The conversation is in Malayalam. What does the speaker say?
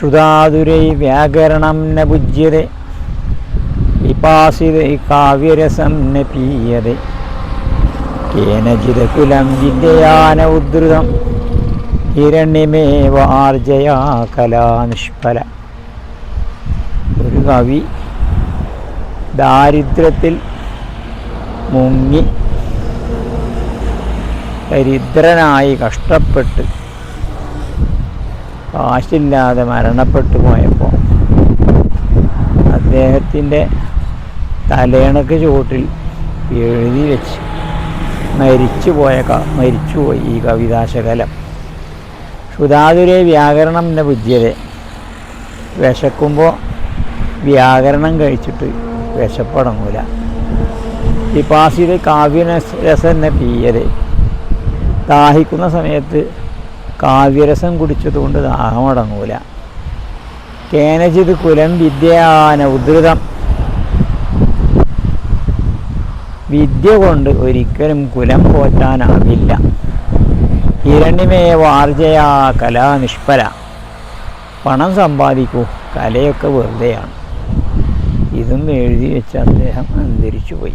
ക്ഷുതാതുരൈ വ്യാകരണം ന ബുജ്യത വിപാസിത കാവ്യരസം ന പീയത. കേനചിത കുലം വിദ്യയാന ഉദ്ധൃതം. ഹിരണ്യമേവ കലാനിഷ്ഫല ഒരു കവി ദാരിദ്ര്യത്തിൽ മുങ്ങി ദരിദ്രനായി കഷ്ടപ്പെട്ട് കാശില്ലാതെ മരണപ്പെട്ടു പോയപ്പോൾ അദ്ദേഹത്തിന്റെ തലേണക്ക് ചുവട്ടിൽ എഴുതി വെച്ച് മരിച്ചു പോയ മരിച്ചുപോയി ഈ കവിതാശകലം. ക്ഷുതാതുരെ വ്യാകരണം എന്ന ബുദ്ധിയതെ വിശക്കുമ്പോൾ വ്യാകരണം കഴിച്ചിട്ട് വിശപ്പടങ്ങൂല. വിപാസിത കാവ്യരസം എന്ന പീയതെ ദാഹിക്കുന്ന സമയത്ത് കാവ്യരസം കുടിച്ചതുകൊണ്ട് ദാഹമടങ്ങൂല കേനചിത് കുലം വിദ്യാന ഉദ്ധൃതം. വിദ്യ കൊണ്ട് ഒരിക്കലും കുലം പോറ്റാനാവില്ല ഇരണിമയ വാർജയാ കലാ നിഷ്ഫല. പണം സമ്പാദിക്കൂ കലയൊക്കെ വെറുതെയാണ്. ഇതും എഴുതി വെച്ച് അദ്ദേഹം അന്തരിച്ചു പോയി